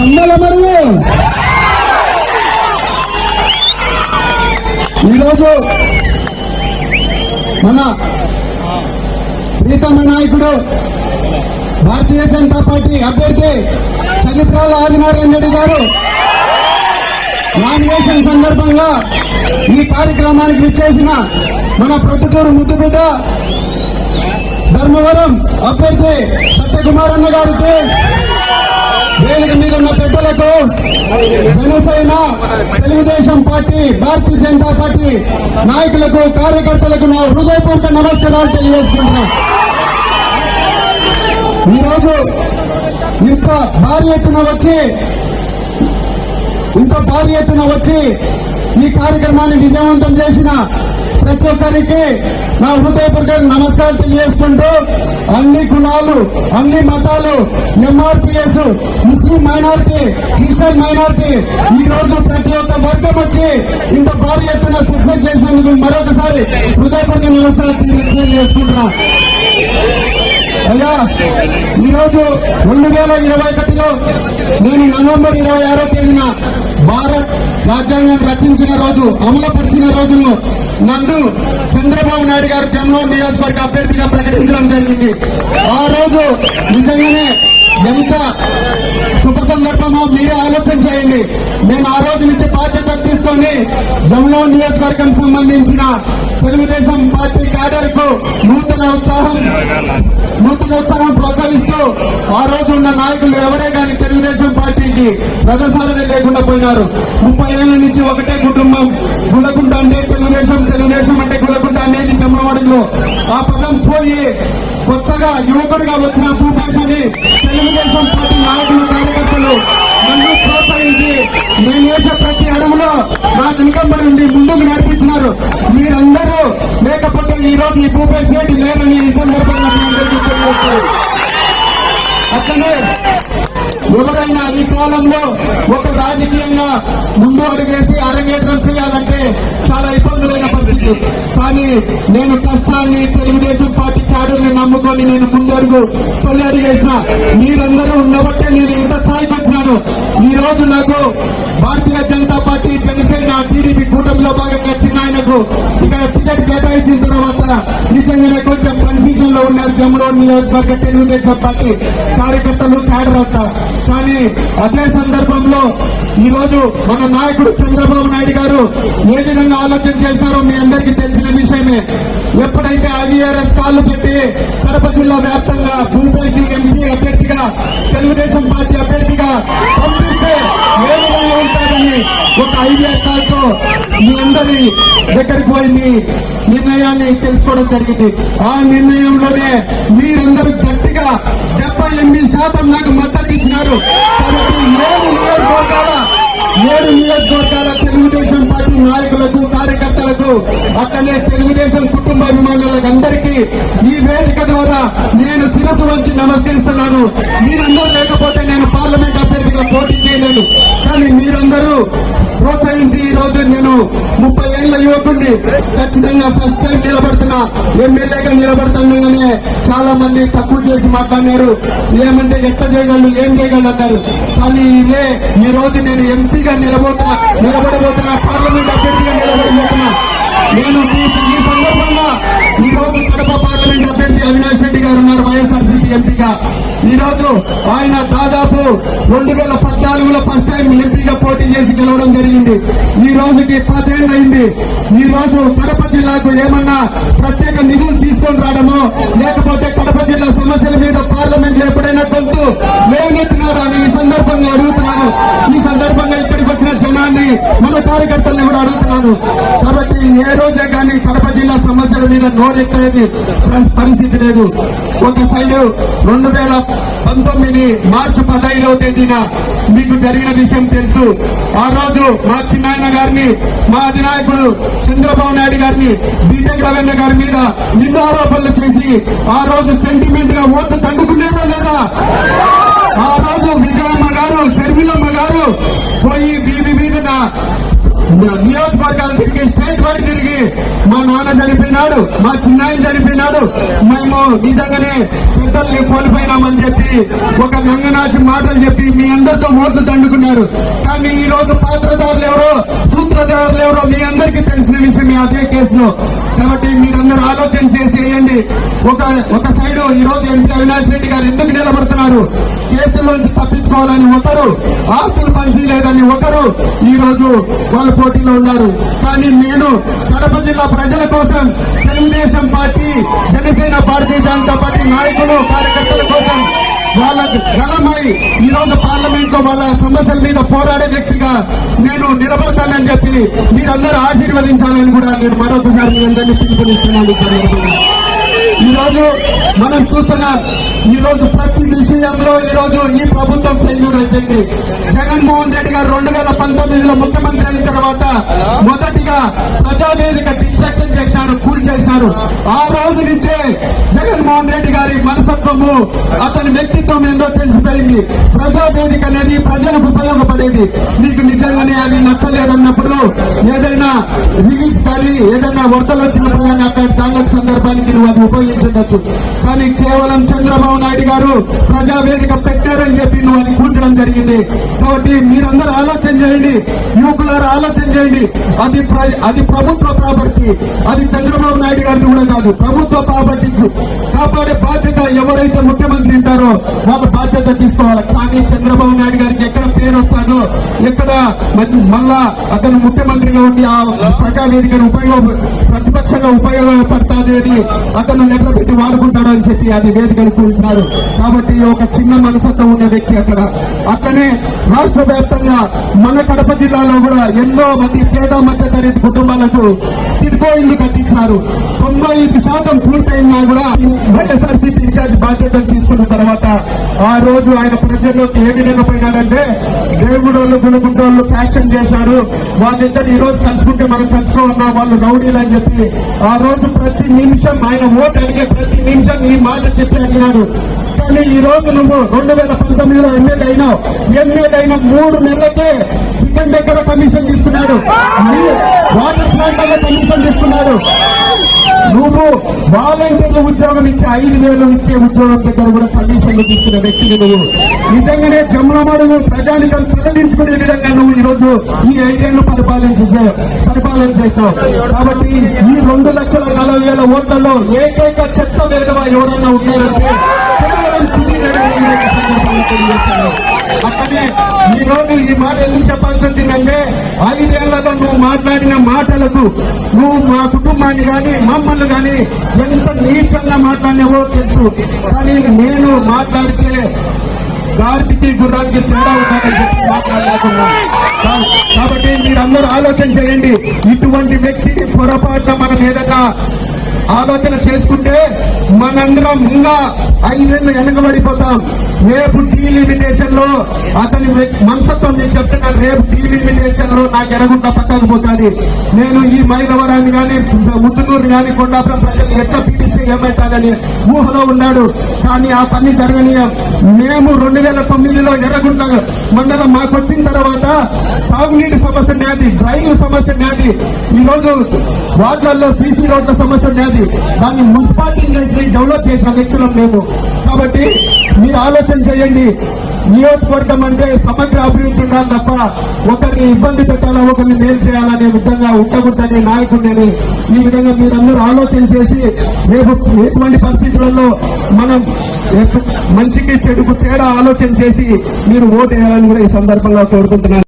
జమ్మల మడుగు ఈరోజు మన ప్రీతమ నాయకుడు భారతీయ జనతా పార్టీ అభ్యర్థి చలిప్రాల ఆదినారాయణ రెడ్డి గారు నామినేషన్ సందర్భంగా ఈ కార్యక్రమానికి విచ్చేసిన మన ప్రొద్దుటూరు ముద్దుబిడ్డ ధర్మవరం అభ్యర్థి సత్యకుమార్ అన్న గారికి వేదిక మీద ఉన్న పెద్దలకు జనసేన తెలుగుదేశం పార్టీ భారతీయ జనతా పార్టీ నాయకులకు కార్యకర్తలకు నా హృదయపూర్వక నమస్కారాలు తెలియజేసుకుంటున్నా. ఈరోజు ఇంత భారీ ఎత్తున వచ్చి ఇంత భారీ ఎత్తున వచ్చి ఈ కార్యక్రమాన్ని విజయవంతం చేసిన ప్రతి ఒక్కరికి నా హృదయపూర్వక నమస్కారం తెలియజేసుకుంటూ అన్ని కులాలు అన్ని మతాలు MRPS Muslim minority Christian minority ఈ రోజు ప్రతి ఒక్క వర్గం వచ్చి ఇంత భారీ ఎత్తున సక్సెస్ చేసినందుకు మరొకసారి హృదయపూర్వక నమస్కారం తెలియజేసుకుంటున్నా అయ్యా ఈరోజు రెండు వేల ఇరవై ఒకటిలో నేను నవంబర్ ఇరవై ఆరో తేదీన భారత్ రాజ్యాంగం రచించిన రోజు అమలుపరిచిన రోజును నన్ను చంద్రబాబు నాయుడు గారు జమ్మూ నియోజకవర్గ అభ్యర్థిగా ప్రకటించడం జరిగింది. ఆ రోజు నిజంగానే ఎంత శుభ సందర్భమో మీరే ఆలోచన చేయండి. నేను ఆ రోజు నుంచి బాధ్యత తీసుకొని జమ్మూ నియోజకవర్గం సంబంధించిన తెలుగుదేశం పార్టీ క్యాడర్కు నూతన ఉత్సాహం నూతన ఉత్సాహం ప్రోత్సహిస్తూ ఆ రోజు ఉన్న నాయకులు ఎవరే కానీ తెలుగుదేశం పార్టీకి ప్రదర్శనలు లేకుండా పోయినారు. ముప్పై ఏళ్ళ నుంచి ఒకటే కుటుంబం గులకుంట అంటే తెలుగుదేశం తెలుగుదేశం అంటే గులకుంట అనేది తెమ్మవాడిలో ఆ పదం పోయి కొత్తగా యువకుడిగా వచ్చిన భూపేశ్ అని తెలుగుదేశం నా వెనుకంబడి ఉండి ముందుకు నడిపిస్తున్నారు. మీరందరూ లేకపోతే ఈ రోజు ఈ భూపేష్ రెడ్డి లేరని ఈ సందర్భంగా మీ అందరికీ అట్లనే ఎవరైనా ఈ కాలంలో ఒక రాజకీయంగా ముందు అడుగేసి అరంగేట్రం చేయాలంటే చాలా ఇబ్బందులైన పరిస్థితి. కానీ నేను కష్టాన్ని తెలుగుదేశం పార్టీ క్యాడర్ని నమ్ముకొని నేను ముందు అడుగు తొలి అడుగేసిన మీరందరూ ఉన్నబట్టే నేను ఇంత స్థాయికి వచ్చినాను. ఈ రోజు నాకు చిన్న ఇక టికెట్ కేటాయించిన తర్వాత నిజంగానే కొంచెం కన్ఫ్యూజన్లో ఉన్నారు జమ్మలో నియోజకవర్గ తెలుగుదేశం పార్టీ కార్యకర్తలు క్యాడర్ అంతా. కానీ అదే సందర్భంలో ఈ రోజు మన నాయకుడు చంద్రబాబు నాయుడు గారు ఏ విధంగా ఆలోచన చేశారో మీ అందరికీ తెలిసిన విషయమే. ఎప్పుడైతే ఐవీఆర్ఎస్ కాళ్ళు పెట్టి కడప జిల్లా వ్యాప్తంగా భూపేటి ఎంపీ అభ్యర్థిగా తెలుగుదేశం పార్టీ అభ్యర్థిగా పంపి విధంగా ఒక ఐదు కాల్తో మీ అందరి దగ్గరికి పోయి మీ నిర్ణయాన్ని తెలుసుకోవడం జరిగింది. ఆ నిర్ణయంలోనే మీరందరూ గట్టిగా డెబ్బై ఎనిమిది శాతం నాకు మద్దతు ఇచ్చినారు. కాబట్టి ఏడు నియోజకవర్గాల ఏడు నియోజకవర్గాల తెలుగుదేశం పార్టీ నాయకులకు కార్యకర్తలకు అట్లనే తెలుగుదేశం కుటుంబ అభిమానులకు అందరికీ ఈ వేదిక ద్వారా నేను శిరసు వంచి నమస్కరిస్తున్నాను. మీరందరూ లేకపోతే నేను పార్లమెంట్ అభ్యర్థిగా పోటీ చేయలేను. కానీ మీరందరూ ప్రోత్సహించి ఈ రోజు నేను ముప్పై ఏళ్ళ యువకుడిని ఖచ్చితంగా ఫస్ట్ టైం నిలబడుతున్నా ఎమ్మెల్యేగా నిలబడుతుండగానే చాలా మంది తక్కువ చేసి మాట్లాడినారు. ఏమంటే ఎట్ట చేయగలరు ఏం చేయగలరు అన్నారు కానీ ఇదే ఈ రోజు నేను ఎంపీగా నిలబోతున్నా నిలబడబోతున్నా పార్లమెంట్ అభ్యర్థిగా నిలబడబోతున్నా. నేను ఈ ఈ సందర్భంగా ఈ రోజు కడప పార్లమెంట్ అభ్యర్థి అవినాష్ రెడ్డి గారు ఉన్నారు వైఎస్ఆర్సీపీ ఎంపీగా. ఈ రోజు ఆయన దాదాపు రెండు వేల పద్నాలుగులో ఫస్ట్ టైం ఎంపీగా పోటీ చేసి గెలవడం జరిగింది. ఈ రోజుకి పదేళ్ళయింది ఈ రోజు కడప జిల్లాకు ఏమన్నా ప్రత్యేక నిధులు తీసుకొని రావడమో లేకపోతే కడప జిల్లా సమస్యల మీద పార్లమెంట్ ఎప్పుడైనా గొంతు లేవనెత్తినారా జనాన్ని మన కార్యకర్తల్ని కూడా అడుగుతున్నాను. కాబట్టి ఏ రోజే కానీ కడప జిల్లా సమస్యల మీద నోరెత్తేది పరిస్థితి లేదు. ఒక సైడ్ రెండు వేల పంతొమ్మిది మార్చి పదహైదవ తేదీన మీకు జరిగిన విషయం తెలుసు. ఆ రోజు మా చిన్నాయన గారిని మా అధినాయకుడు చంద్రబాబు నాయుడు గారిని బీటెక్ రవీంద్ర గారి మీద నిందారోపణలు చేసి ఆ రోజు సెంటిమెంట్గా ఓట్లు తండుకునేదా లేదా? ఆ రోజు విజయమ్మ గారు షర్మిలమ్మ గారు పోయి దీని మీద నియోజకవర్గాలు తిరిగి స్టేట్ వైడ్ తిరిగి మా నాన్న చనిపోయినాడు మా చిన్నాయన చనిపోయినాడు. మేము నిజంగానే పెద్దల్ని కోల్పోయినామని చెప్పి ఒక నంగనాచి మాటలు చెప్పి మీ అందరితో ఓట్లు దండుకున్నారు. కానీ ఈ రోజు పాత్రదారులు ఎవరో సూత్రధారులు ఎవరో మీ అందరికీ తెలిసిన అదే కేసులో. కాబట్టి మీరందరూ ఆలోచన చేసి వేయండి ఒక ఒక సైడ్ ఈ రోజు ఎంపీ అవినాష్ రెడ్డి గారు ఎందుకు నిలబడుతున్నారు? కేసుల్లోంచి తప్పించుకోవాలని ఒకరు ఆస్తులు పనిచేయలేదని ఒకరు ఈ రోజు వాళ్ళు పోటీలో ఉన్నారు. కానీ నేను కడప జిల్లా ప్రజల కోసం తెలుగుదేశం పార్టీ జనసేన భారతీయ జనతా పార్టీ నాయకులు కార్యకర్తల కోసం వాళ్ళ గలమై ఈ రోజు పార్లమెంట్లో వాళ్ళ సమస్యల మీద పోరాడే వ్యక్తిగా నేను నిలబడతానని చెప్పి మీరందరూ ఆశీర్వదించాలని కూడా నేను మరొకసారి మీ అందరినీ పిలుపునిస్తున్నాను. ఈ ఈ రోజు మనం చూస్తున్నాం ఈ రోజు ప్రతి విషయంలో ఈ రోజు ఈ ప్రభుత్వం ఫెయిల్యూర్ అయిపోయింది. జగన్మోహన్ రెడ్డి గారు రెండు వేల పంతొమ్మిదిలో ముఖ్యమంత్రి అయిన తర్వాత మొదటిగా ప్రజావేదిక డిస్ట్రక్షన్ చేశారు కూల్ చేశారు. ఆ రోజు నుంచే జగన్మోహన్ రెడ్డి గారి మనసత్వము అతని వ్యక్తిత్వం ఏందో తెలిసిపోయింది. ప్రజావేదిక అనేది ప్రజలకు ఉపయోగపడేది. నీకు నిజంగానే అది నచ్చలేదన్నప్పుడు ఏదైనా రిలీఫ్ కానీ ఏదైనా వరదలు వచ్చినప్పుడు కానీ అక్కడ దానికి సందర్భానికి నువ్వు అది ఉపయోగించవచ్చు. కానీ కేవలం చంద్రబాబు నాయుడు గారు ప్రజావేదిక పెట్టారని చెప్పి నువ్వు అది కూర్చడం జరిగింది. కాబట్టి మీరందరూ ఆలోచన చేయండి. యువకులారు ఆలోచన చేయండి. అది ప్ర- అది ప్రభుత్వ ప్రాపర్టీ. అది చంద్రబాబు నాయుడు గారిది కూడా కాదు. ప్రభుత్వ ప్రాపర్టీ కాపాడే బాధ్యత ఎవరైతే ముఖ్యమంత్రి ఉంటారో వాళ్ళ బాధ్యత తీసుకోవాలి. కానీ చంద్రబాబు నాయుడు గారికి ఎక్కడ పేరు వస్తాదో ఎక్కడ మళ్ళా అతను ముఖ్యమంత్రిగా ఉండి ఆ ప్రజావేదికను ఉపయోగ ప్రతిపక్షంగా ఉపయోగపడుతుంది అని అతను లెటర్ పెట్టి వాడుకుంటాడు అని చెప్పి అది వేదికను కూర్చున్నారు కాబట్టి ఒక చిన్న మనసత్వం ఉన్న వ్యక్తి అక్కడ. అట్లనే రాష్ట్ర వ్యాప్తంగా మన కడప జిల్లాలో కూడా ఎన్నో మంది పేద మధ్య తరగతి కుటుంబాలకు తిరిగో ఇల్లు కట్టించారు తొంభై ఐదు శాతం పూర్తయినా కూడా వైఎస్ఆర్సీపీ ఇన్ఛార్జ్ బాధ్యతలు తీసుకున్న తర్వాత ఆ రోజు ఆయన ప్రజల్లోకి ఏ విధంగా పోయినాడంటే దేవుడోళ్ళు గుణగుంటోళ్ళు ఫ్యాక్షన్ చేశారు. వాళ్ళిద్దరు ఈ రోజు కలుసుకుంటే మనం కలుసుకోమన్నా వాళ్ళు రౌడీలు అని చెప్పి. ఆ రోజు ప్రతి నిమిషం ఆయన ఓటు అడిగే ప్రతి నిమిషం ఈ మాట చెప్పి అడిగినాడు. కానీ ఈ రోజు నువ్వు రెండు వేల పంతొమ్మిదిలో ఎమ్మెల్యే అయినావు. ఎమ్మెల్యే అయిన మూడు నెలలకే చికెన్ దగ్గర కమిషన్ తీసుకున్నాడు. వాటర్ ప్లాంట్లో కమిషన్ తీసుకున్నాడు. నువ్వు వాలంటీర్లు ఉద్యోగం ఇచ్చే ఐదు వేలు ఇచ్చే ఉద్యోగం దగ్గర కూడా కమిషన్లు తీసుకున్న వ్యక్తిని నువ్వు. నిజంగానే జమ్మలమడుగు ప్రజానికం ప్రకటించుకునే విధంగా నువ్వు ఈ రోజు ఈ ఐదేళ్ళు పరిపాలించే పరిపాలన చేస్తావు కాబట్టి ఈ రెండు లక్షల నలభై వేల ఓట్లలో ఏకైక చెత్త వేదవా ఎవరన్నా ఉన్నారంటే అక్కడ తెలియజేస్తున్నాను అక్కడే ఈ రోజు ఈ మాట ఎందుకు చెప్పాల్సి వచ్చిందంటే ఐదేళ్ళలో నువ్వు మాట్లాడిన మాటలకు నువ్వు మా కుటుంబాన్ని కానీ మమ్మల్ని కానీ ఎంత నీచంగా మాట్లాడినవో తెలుసు. కానీ నేను మాట్లాడితే గాడికి గుర్రానికి తేడా ఉందని చెప్పి మాట్లాడలేకుండా. కాబట్టి మీరందరూ ఆలోచన చేయండి. ఇటువంటి వ్యక్తికి పొరపాటున మనం ఏదైనా ఆలోచన చేసుకుంటే మనందరం ఇంకా ఐదేళ్ళు వెనకబడిపోతాం. రేపు టీ లిమిటేషన్లో అతని మనసత్వం నేను చెప్తున్నా రేపు టీ లిమిటేషన్లో నాకు ఎరగుంట పట్టకపోతుంది పోతుంది. నేను ఈ మైలవరాన్ని కానీ ముత్తునూరు కానీ కొండాపురం ప్రజలు ఎట్లా పీడిస్తే ఏమవుతాదని ఊహలో ఉన్నాడు. కానీ ఆ పని జరగనీయం. మేము రెండు వేల తొమ్మిదిలో ఎర్రగుంట మండలం మాకు వచ్చిన తర్వాత తాగునీటి సమస్య నాది డ్రైవింగ్ సమస్య నాది. ఈ రోజు వార్డులలో సీసీ రోడ్ల సమస్య నాది. దాన్ని మున్సిపాలిటీ చేసి డెవలప్ చేసిన వ్యక్తులం మేము. కాబట్టి మీరు ఆలోచన చేయండి. నియోజకవర్గం అంటే సమగ్ర అభివృద్ధి ఉండాలి తప్ప ఒకరిని ఇబ్బంది పెట్టాలా ఒకరిని మేలు చేయాలనే విధంగా ఉండకూడదనే నాయకుడిని ఈ విధంగా మీరందరూ ఆలోచన చేసి రేపు ఎటువంటి పరిస్థితులలో మనం మంచికి చెడుకు తేడా ఆలోచన చేసి మీరు ఓటు వేయాలని కూడా ఈ సందర్భంగా కోరుకుంటున్నాను.